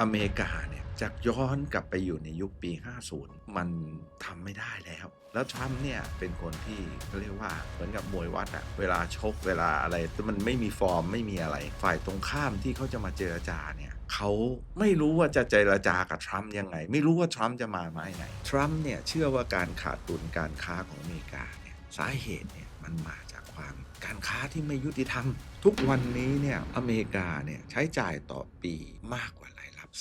อเมริกาเนี่ยจากย้อนกลับไปอยู่ในยุคปี 50 มันทำไม่ได้แล้ว แล้วทรัมป์เนี่ยเป็นคนที่เขาเรียกว่าเหมือนกับมวยวัดอะเวลาชกเวลาอะไรมันไม่มีฟอร์มไม่มีอะไร ฝ่ายตรงข้ามที่เขาจะมาเจรจาเนี่ยเขาไม่รู้ว่าจะเจรจากับทรัมป์ยังไง ไม่รู้ว่าทรัมป์จะมาไม้ไหนทรัมป์เนี่ยเชื่อว่าการขาดดุลการค้าของอเมริกาเนี่ยสาเหตุเนี่ยมันมาจากความการค้าที่ไม่ยุติธรรม ทุกวันนี้เนี่ยอเมริกาเนี่ยใช้จ่ายต่อปีมากกว่า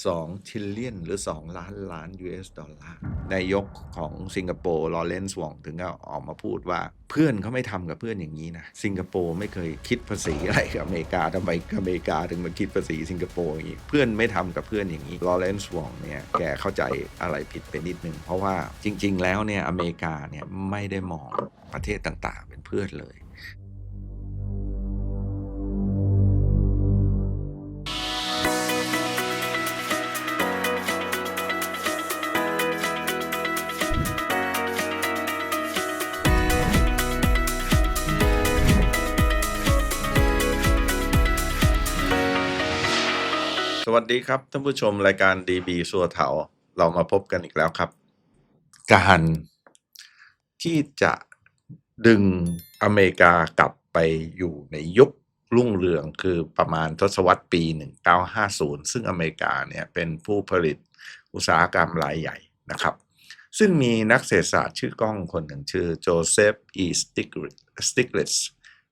2ทิลเลียนหรือ 2 ล้านล้าน US ดอลลาร์ นายกของสิงคโปร์ลอเรนซ์วองถึงก็ออกมาพูดว่า เพื่อนเขาไม่ทำกับเพื่อนอย่างนี้นะ สิงคโปร์ไม่เคยคิดภาษีอะไรกับอเมริกาทำไมอเมริกาถึงมาคิดภาษีสิงคโปร์อย่างนี้ เพื่อนไม่ทำกับเพื่อนอย่างนี้ลอเรนซ์วองเนี่ยแกเข้าใจอะไรผิดไปนิดนึง เพราะว่าจริง ๆ แล้วเนี่ยอเมริกาเนี่ยไม่ได้มองประเทศต่างๆ เป็นเพื่อนเลย วัสดีครับท่านผู้ชมรายการ DB สัวเถาเรามาพบกันอีกแล้วครับ การที่จะดึงอเมริกากลับไปอยู่ในยุครุ่งเรืองคือประมาณทศวรรษปี 1950 ซึ่งอเมริกาเนี่ยเป็นผู้ผลิตอุตสาหกรรมรายใหญ่นะครับ ซึ่งมีนักเศรษฐศาสตร์ชื่อกล้องคนหนึ่งชื่อโจเซฟอีสติกลิส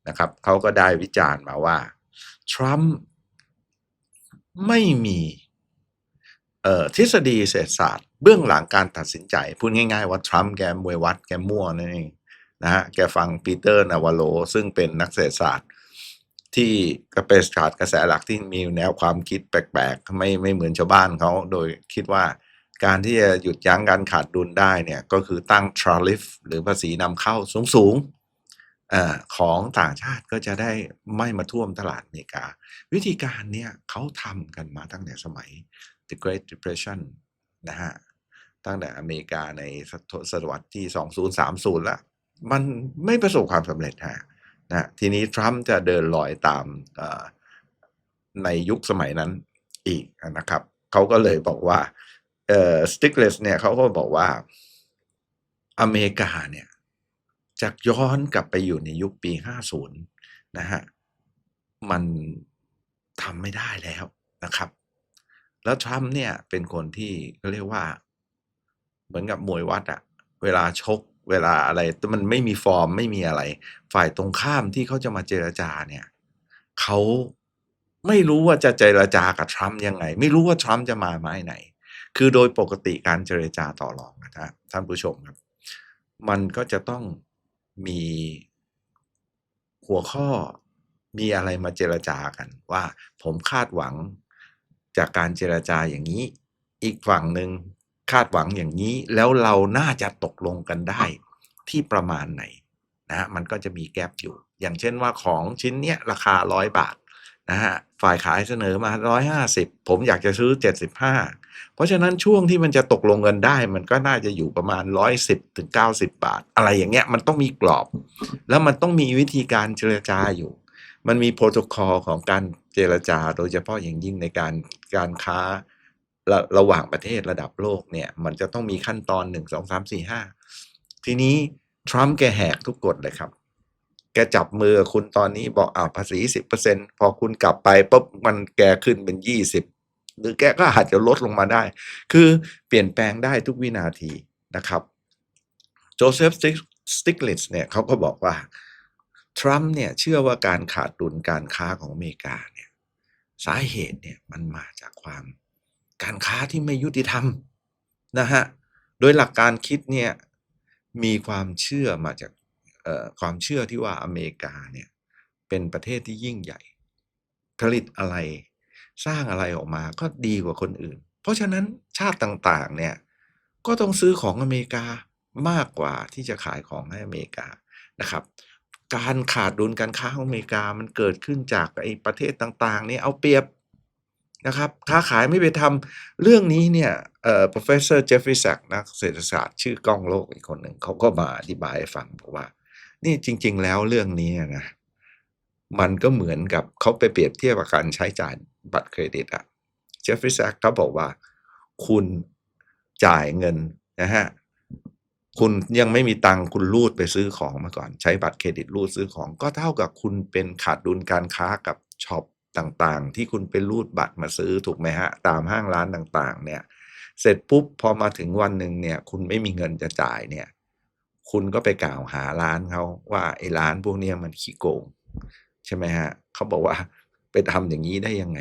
นะครับเขาก็ได้วิจารณ์มาว่าทรัมป์ ไม่มีเอ่อทฤษฎีเศรษฐศาสตร์ เบื้องหลังการตัดสินใจ พูดง่ายๆว่าทรัมป์แกมวยวัดแกมั่วนั่นเองนะฮะแกฟังปีเตอร์นาวาโล ซึ่งเป็นนักเศรษฐศาสตร์ ที่กระเป็นศาสตร์กระแสหลักที่มีแนวความคิดแปลกๆ ไม่ไม่เหมือนชาวบ้านเขาโดยคิดว่าการที่จะหยุดยั้งการขาดดุลได้เนี่ยก็คือตั้งทราลิฟหรือภาษีนำเข้าสูงๆ อของต่างชาติก็จะได้ไม่มาท่วมตลาดอเมริกา วิธีการเนี่ยเขาทำกันมาตั้งแต่สมัย The Great Depression นะฮะตั้งแต่อเมริกาในศตวรรษที่ 2030 แล้ว มันไม่ประสบความสำเร็จฮะนะทีนี้ทรัมป์จะเดินลอยตามในยุคสมัยนั้นอีกนะครับ เขาก็เลยบอกว่าสติกเลสเนี่ยเขาก็บอกว่าอเมริกาเนี่ย จากย้อนกลับไปอยู่ในยุคปี 50 นะฮะ มันทำไม่ได้แล้วนะครับ แล้วทรัมป์เนี่ยเป็นคนที่เขาเรียกว่า เหมือนกับมวยวัดอะเวลาชกเวลาอะไรมันไม่มีฟอร์มไม่มีอะไร ฝ่ายตรงข้ามที่เขาจะมาเจรจาเนี่ยเขาไม่รู้ว่าจะเจรจากับทรัมป์ยังไง ไม่รู้ว่าทรัมป์จะมาไม้ไหน คือโดยปกติการเจรจาต่อรองนะท่านผู้ชมครับ มันก็จะต้อง มีหัวข้อมีอะไรมาเจรจากัน ว่าผมคาดหวังจากการเจรจาอย่างนี้ อีกฝั่งหนึ่งคาดหวังอย่างนี้แล้วเราน่าจะตกลงกันได้ที่ประมาณไหนนะฮะมันก็จะมีแกลบอยู่ อย่างเช่นว่าของชิ้นเนี้ยราคาร้อยบาทนะฮะ ฝ่ายขายเสนอมาร้อยห้าสิบผมอยากจะซื้อเจ็ดสิบห้าเพราะฉะนั้นช่วงที่มันจะตกลงกันได้ มันก็น่าจะอยู่ประมาณร้อยสิบถึงเก้าสิบาท อะไรอย่างเงี้ยมันต้องมีกรอบ แล้วมันต้องมีวิธีการเจรจาอยู่ มันมีโปรโตคอลของการเจรจา โดยเฉพาะอย่างยิ่งในการการค้าระระหว่างประเทศระดับโลกเนี่ย มันจะต้องมีขั้นตอนหนึ่งสองสามสี่ห้าทีนี้ทรัมป์แกแหกทุกกฎเลยครับ แกจับมือคุณตอนนี้บอกอ่าภาษีสิบเปอร์เซ็นพอคุณกลับไปปุ๊บมันแกขึ้นเป็นยี่สิบหรือแกก็อาจจะลดลงมาได้ คือเปลี่ยนแปลงได้ทุกวินาทีนะครับโจเซฟสติกลิสเนี่ยเขาก็บอกว่า ทรัมป์เนี่ยเชื่อว่าการขาดดุลการค้าของอเมริกาเนี่ยสาเหตุเนี่ยมันมาจากความการค้าที่ไม่ยุติธรรมนะฮะ โดยหลักการคิดเนี่ยมีความเชื่อมาจาก ความเชื่อที่ว่าอเมริกาเนี่ยเป็นประเทศที่ยิ่งใหญ่ ผลิตอะไรสร้างอะไรออกมาก็ดีกว่าคนอื่น เพราะฉะนั้นชาติต่างๆเนี่ยก็ต้องซื้อของอเมริกามากกว่าที่จะขายของให้อเมริกานะครับ การขาดดุลการค้าของอเมริกามันเกิดขึ้นจากไอ้ประเทศต่างๆนี่เอาเปรียบนะครับค้าขายไม่ไปทำเรื่องนี้เนี่ยเอ่อ professor Jeffrey Sachs นักเศรษฐศาสตร์ชื่อกล้องโลกอีกคนหนึ่งเขาก็มาอธิบายให้ฟังบอกว่า นี่จริง ๆ แล้วเรื่องนี้นะมันก็เหมือนกับเขาไปเปรียบเทียบกับการใช้จ่ายบัตรเครดิตอะเจฟฟรีย์แซกเขาบอกว่า คุณจ่ายเงินนะฮะคุณยังไม่มีตังค์คุณรูดไปซื้อของมาก่อน ใช้บัตรเครดิตรูดซื้อของ ก็เท่ากับคุณเป็นขาดดุลการค้ากับช็อปต่างๆ ที่คุณไปรูดบัตรมาซื้อถูกไหมฮะ ตามห้างร้านต่างๆ เนี่ย เสร็จปุ๊บพอมาถึงวันหนึ่งเนี่ย คุณไม่มีเงินจะจ่ายเนี่ย คุณก็ไปกล่าวหาร้านเขาว่าไอ้ร้านพวกนี้มันขี้โกง ใช่ไหมฮะเขาบอกว่าไปทำอย่างนี้ได้ยังไง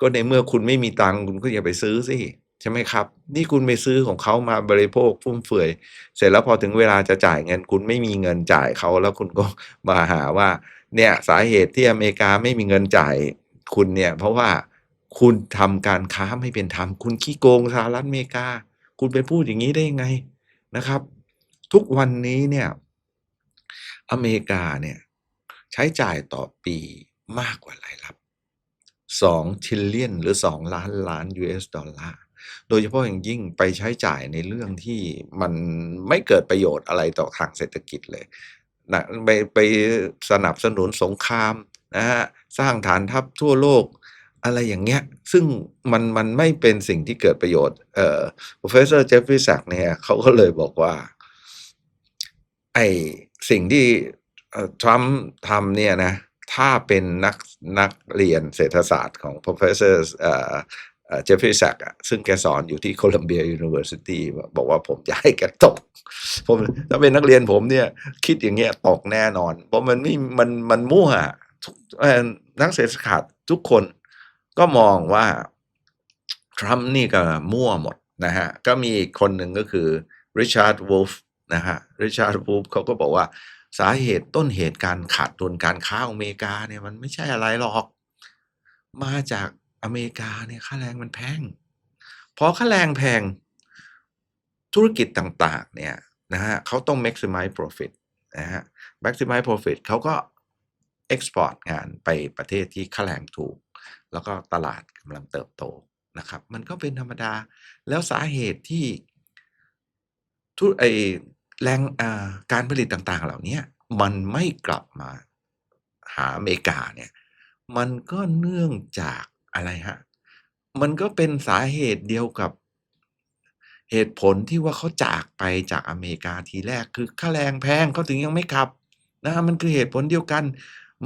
ก็ในเมื่อคุณไม่มีตังคุณก็อย่าไปซื้อสิใช่ไหมครับ นี่คุณไปซื้อของเขามาบริโภคฟุ่มเฟือย เสร็จแล้วพอถึงเวลาจะจ่ายเงิน คุณไม่มีเงินจ่ายเขาแล้วคุณก็มาหาว่า เนี่ยสาเหตุที่อเมริกาไม่มีเงินจ่ายคุณเนี่ย เพราะว่าคุณทำการค้าไม่เป็นธรรมคุณขี้โกงสหรัฐอเมริกา คุณไปพูดอย่างนี้ได้ยังไงนะครับ ทุกวันนี้เนี่ยอเมริกาเนี่ยใช้จ่ายต่อปีมากกว่ารายรับ2 trillion หรือ 2 ล้านล้าน US ดอลลาร์ โดยเฉพาะอย่างยิ่งไปใช้จ่ายในเรื่องที่มันไม่เกิดประโยชน์อะไรต่อทางเศรษฐกิจเลยนะไปไปสนับสนุนสงครามนะฮะสร้างฐานทัพทั่วโลกอะไรอย่างเงี้ย ซึ่งมันมันไม่เป็นสิ่งที่เกิดประโยชน์เอ่อ professor Jeffrey Sachs เนี่ยเขาก็เลยบอกว่า ไอสิ่งที่ทรัมป์ทำเนี่ยนะ ถ้าเป็นนักนักเรียนเศรษฐศาสตร์ของ professor เจฟฟรีย์แซกซึ่งแกสอนอยู่ที่โคลัมเบียยูนิเวอร์ซิตี้บอกว่าผมจะให้แกตก ผมถ้าเป็นนักเรียนผมเนี่ย คิดอย่างเงี้ยตกแน่นอน เพราะมันไม่มันมันมั่วอ่อนักเศรษฐศาสตร์ทุกคนก็มองว่า ทรัมป์นี่ก็มั่วหมดนะฮะ ก็มีคนหนึ่งก็คือริชาร์ดวูฟ นะฮะริชาร์ดวูฟเขาก็บอกว่าสาเหตุต้นเหตุการขาดดุลการค้าของอเมริกาเนี่ยมันไม่ใช่อะไรหรอก มาจากอเมริกาเนี่ยค่าแรงมันแพงพอค่าแรงแพงธุรกิจต่างๆเนี่ยนะฮะเขาต้อง maximize profit นะฮะ maximize profit เขาก็ export งานไปประเทศที่ค่าแรงถูก แล้วก็ตลาดกำลังเติบโตนะครับ มันก็เป็นธรรมดาแล้วสาเหตุที่ ทุไอแรงการผลิตต่าง ๆ เหล่านี้มันไม่กลับมาหาอเมริกาเนี่ย มันก็เนื่องจากอะไรฮะ มันก็เป็นสาเหตุเดียวกับเหตุผลที่ว่าเขาจากไปจากอเมริกาทีแรกคือค่าแรงแพงเขาถึงยังไม่กลับนะฮะมันคือเหตุผลเดียวกัน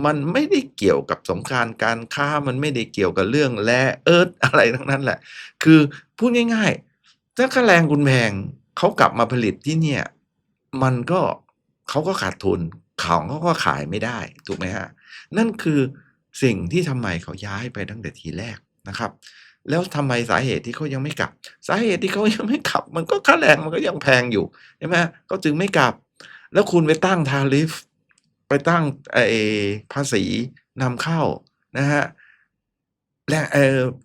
มันไม่ได้เกี่ยวกับสงครามการค้ามันไม่ได้เกี่ยวกับเรื่องแร่เอิร์ธอะไรทั้งนั้นแหละ คือพูดง่ายๆถ้าค่าแรงคุณแพง เขากลับมาผลิตที่เนี่ย มันก็เขาก็ขาดทุนของเขาก็ขายไม่ได้ถูกไหมฮะนั่นคือสิ่งที่ทำไมเขาย้ายไปตั้งแต่ทีแรกนะครับ แล้วทำไมสาเหตุที่เขายังไม่กลับ สาเหตุที่เขายังไม่กลับ มันก็ค่าแรงมันก็ยังแพงอยู่ใช่ไหมเขาจึงไม่กลับ แล้วคุณไปตั้งทาริฟไปตั้งไอภาษีนำเข้านะฮะและ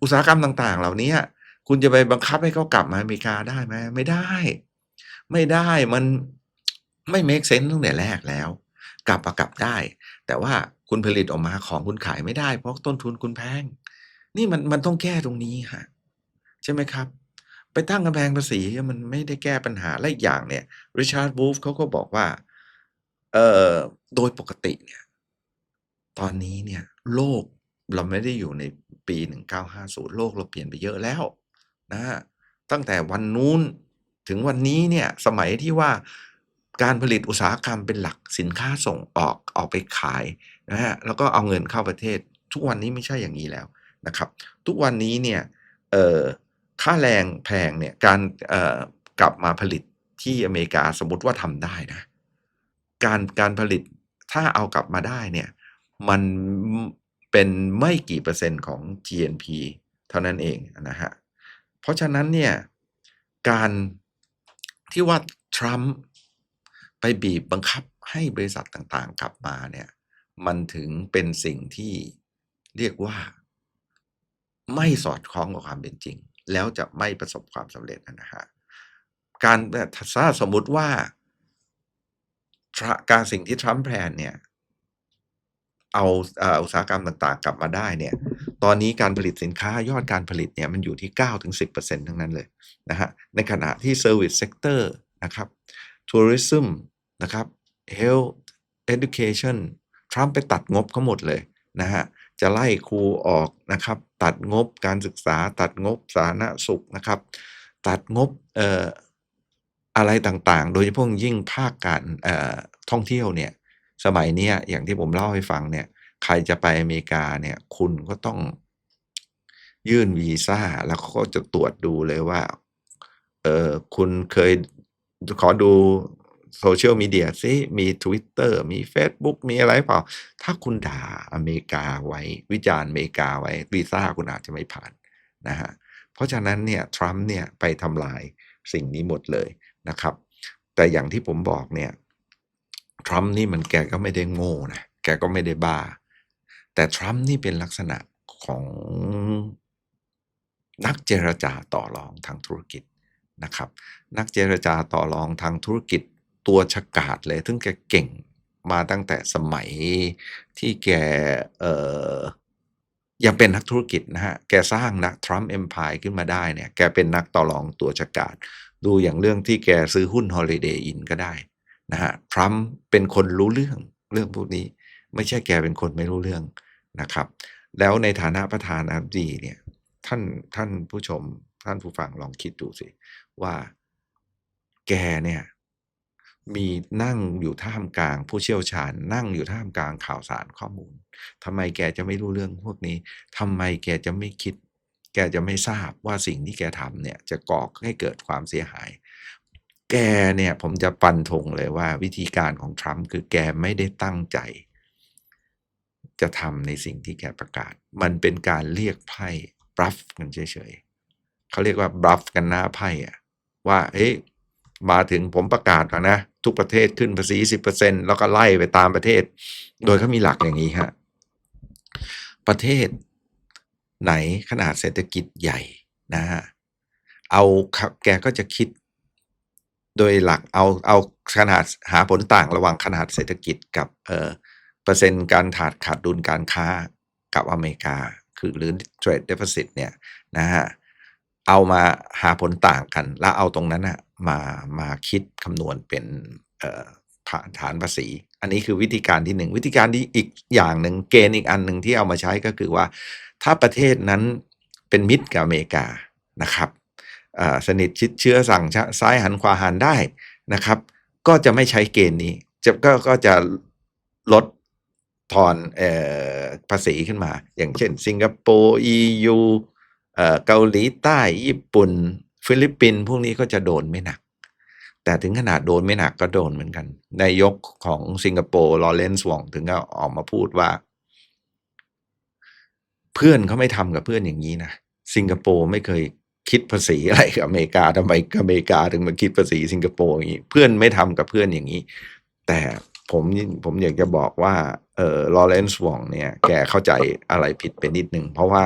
อุตสาหกรรมต่างๆ เหล่านี้ คุณจะไปบังคับให้เขากลับมาอเมริกาได้ไหมไม่ได้ ไม่ได้มันไม่ make sense ตั้งแต่แรกแล้ว กลับมากลับได้ แต่ว่าคุณผลิตออกมาของคุณขายไม่ได้ เพราะต้นทุนคุณแพง นี่มันมันต้องแก้ตรงนี้ฮะใช่ไหมครับ ไปตั้งกำแพงภาษีมันไม่ได้แก้ปัญหาและอีกอย่างเนี่ยริชาร์ดวูฟเขาก็บอกว่าเอ่อโดยปกติเนี่ยตอนนี้เนี่ยโลกเราไม่ได้อยู่ในปี 1950 โลกเราเปลี่ยนไปเยอะแล้ว นะฮะตั้งแต่วันนู้นถึงวันนี้เนี่ยสมัยที่ว่าการผลิตอุตสาหกรรมเป็นหลักสินค้าส่งออกออกไปขายนะฮะแล้วก็เอาเงินเข้าประเทศ ทุกวันนี้ไม่ใช่อย่างนี้แล้วนะครับ ทุกวันนี้เนี่ยเอ่อค่าแรงแพงเนี่ยการเอ่อกลับมาผลิตที่อเมริกาสมมติว่าทำได้นะ การการผลิตถ้าเอากลับมาได้เนี่ยมันเป็นไม่กี่เปอร์เซ็นต์ของ GNP เท่านั้นเองนะฮะ เพราะฉะนั้นเนี่ยการที่ว่าทรัมป์ไปบีบบังคับให้บริษัทต่างๆ กลับมาเนี่ยมันถึงเป็นสิ่งที่เรียกว่า ไม่สอดคล้องกับความเป็นจริง แล้วจะไม่ประสบความสำเร็จนะฮะการถ้าสมมุติว่าการสิ่งที่ทรัมป์แพลนเนี่ย เอาอุตสาหกรรมต่างๆ กลับมาได้เนี่ย ตอนนี้การผลิตสินค้ายอดการผลิตเนี่ยมันอยู่ที่ 9-10%ทั้งนั้นเลยนะฮะในขณะที่ Service Sector นะครับ Tourism นะครับ Health Education ทรัมป์ไปตัดงบเขาหมดเลยนะฮะจะไล่ครูออกนะครับ ตัดงบการศึกษา ตัดงบสาธารณสุขนะครับ ตัดงบเอ่ออะไรต่างๆ โดยเฉพาะยิ่งภาคการท่องเที่ยวเนี่ยสมัยนี้อย่างที่ผมเล่าให้ฟังเนี่ย ใครจะไปอเมริกาเนี่ย คุณก็ต้องยื่นวีซ่า แล้วเขาก็จะตรวจดูเลยว่า เออคุณเคยขอดูโซเชียลมีเดียซิ มี Twitter มี Facebook มีอะไรเปล่า ถ้าคุณด่าอเมริกาไว้ วิจารณ์อเมริกาไว้วีซ่าคุณอาจจะไม่ผ่านนะฮะ เพราะฉะนั้นเนี่ยทรัมป์เนี่ยไปทำลายสิ่งนี้หมดเลยนะครับ แต่อย่างที่ผมบอกเนี่ยทรัมป์นี่มันแกก็ไม่ได้โง่นะ แกก็ไม่ได้บ้า แต่ทรัมป์นี่เป็นลักษณะของนักเจรจาต่อรองทางธุรกิจนะครับ นักเจรจาต่อรองทางธุรกิจตัวฉกาจเลยซึ่งแกเก่งมาตั้งแต่สมัยที่แกยังเป็นนักธุรกิจนะฮะ แกสร้างนักทรัมป์เอ็มพายขึ้นมาได้เนี่ย แกเป็นนักต่อรองตัวฉกาจดูอย่างเรื่องที่แกซื้อหุ้น Holiday Inn ก็ได้นะฮะ ทรัมป์เป็นคนรู้เรื่องเรื่องพวกนี้ ไม่ใช่แกเป็นคนไม่รู้เรื่องนะครับ แล้วในฐานะประธานาธิบดีเนี่ยท่านท่านผู้ชมท่านผู้ฟังลองคิดดูสิ ว่าแกเนี่ยมีนั่งอยู่ท่ามกลาง ผู้เชี่ยวชาญ นั่งอยู่ท่ามกลางข่าวสารข้อมูลทำไมแกจะไม่รู้เรื่องพวกนี้ทำไมแกจะไม่คิด แกจะไม่ทราบว่าสิ่งที่แกทำเนี่ยจะก่อให้เกิดความเสียหาย แกเนี่ยผมจะปันธงเลยว่าวิธีการของทรัมป์คือแกไม่ได้ตั้งใจ จะทำในสิ่งที่แกประกาศ มันเป็นการเรียกไพ่บลัฟกันเฉยๆเขาเรียกว่าบลัฟกันหน้าไพ่อะว่าเฮ้ยมาถึงผมประกาศแล้วนะ ทุกประเทศขึ้นภาษีสิบเปอร์เซ็นแล้วก็ไล่ไปตามประเทศ โดยเขามีหลักอย่างนี้ฮะประเทศไหนขนาดเศรษฐกิจใหญ่นะฮะเอาครับแกก็จะคิด โดยหลักเอาเอาขนาดหาผลต่างระหว่างขนาดเศรษฐกิจกับเอ่อ เปอร์เซ็นต์การขาดขาดดุลการค้ากับอเมริกา คือหรือ trade deficit เนี่ยนะฮะเอามาหาผลต่างกัน แล้วเอาตรงนั้นอะมามาคิดคำนวณเป็นฐานภาษี อันนี้คือวิธีการที่หนึ่งวิธีการที่อีกอย่างหนึ่งเกณฑ์อีกอันหนึ่งที่เอามาใช้ก็คือว่า ถ้าประเทศนั้นเป็นมิตรกับอเมริกานะครับสนิทชิดเชื้อสั่งชะซ้ายหันขวาหันได้นะครับ ก็จะไม่ใช้เกณฑ์นี้จะก็ก็จะลด ทอนออภาษีขึ้นมา อย่างเช่น สิงคโปร์ EU เอ่อเกาหลีใต้ญี่ปุ่น ฟิลิปปินส์พวกนี้ก็จะโดนไม่หนัก แต่ถึงขนาดโดนไม่หนักก็โดนเหมือนกัน นายกของสิงคโปร์ลอเรนซ์วองถึงก็ออกมาพูดว่า เพื่อนเขาไม่ทำกับเพื่อนอย่างนี้นะสิงคโปร์ไม่เคยคิดภาษีอะไรกับอเมริกาทำไมอเมริกาถึงมาคิดภาษีสิงคโปร์อย่างนี้เพื่อนไม่ทำกับเพื่อนอย่างนี้ แต่ผมผมอยากจะบอกว่า เออลอเรนซ์วองเนี่ยแกเข้าใจอะไรผิดไปนิดนึง เพราะว่า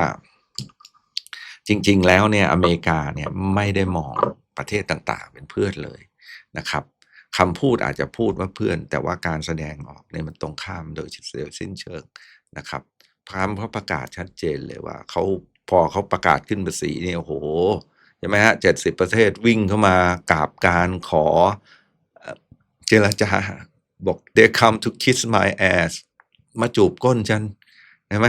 จริง ๆ แล้วเนี่ยอเมริกาเนี่ยไม่ได้มองประเทศต่างๆ เป็นเพื่อนเลยนะครับคำพูดอาจจะพูดว่าเพื่อน แต่ว่าการแสดงออกเนี่ยมันตรงข้ามโดยโดยสิ้นเชิงนะครับพรามเขาประกาศชัดเจนเลยว่าเขาพอเขาประกาศขึ้นภาษีเนี่ยโอ้โหใช่ไหมฮะเจ็ดสิบประเทศวิ่งเข้ามากราบการขอเจรจาบอก they come to kiss my ass มาจูบก้นฉันเห็นไหม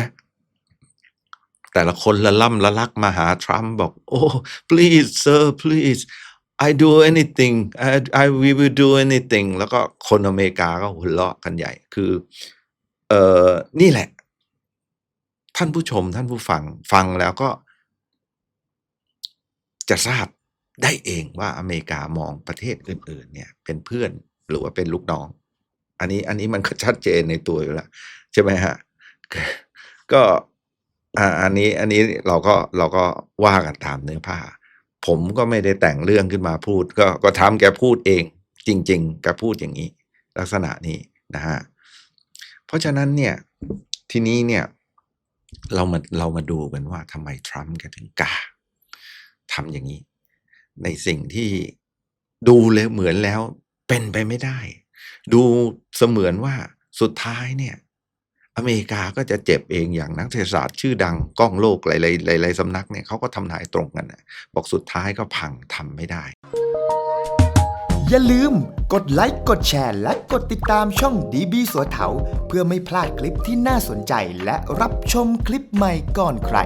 แต่ละคนละล่ำละลักมาหาทรัมป์บอกโอ้ please sir please I do anything I I we will do anything แล้วก็คนอเมริกาก็หัวเราะกันใหญ่ คือ เอ่อ นี่แหละ ท่านผู้ชมท่านผู้ฟัง ฟังแล้วก็ จะทราบได้เองว่าอเมริกามองประเทศอื่น ๆ เนี่ย เป็นเพื่อนหรือว่าเป็นลูกน้อง อันนี้อันนี้มันก็ชัดเจนในตัวอยู่แล้วใช่ไหมฮะ ก็อ่าอันนี้อันนี้เราก็เราก็ว่ากันตามเนื้อผ้า ผมก็ไม่ได้แต่งเรื่องขึ้นมาพูด ก็ก็ทำแกพูดเอง จริง ๆแกพูดอย่างนี้ ลักษณะนี้นะฮะเพราะฉะนั้นเนี่ยทีนี้เนี่ยเรามาเรามาดูกันว่าทำไมทรัมป์แกถึงกล้าทำอย่างนี้ ในสิ่งที่ดูเลยเหมือนแล้วเป็นไปไม่ได้ ดูเสมือนว่าสุดท้ายเนี่ย อเมริกาก็จะเจ็บเองอย่างนักเศรษฐศาสตร์ชื่อดังกล้องโลกหลายๆหลายๆสำนักเนี่ยเขาก็ทำนายตรงกันนะบอกสุดท้ายก็พังทำไม่ได้ อย่าลืมกดไลค์กดแชร์ และกดติดตามช่องดีบีสัวเถาเพื่อไม่พลาดคลิปที่น่าสนใจและรับชมคลิปใหม่ก่อนใคร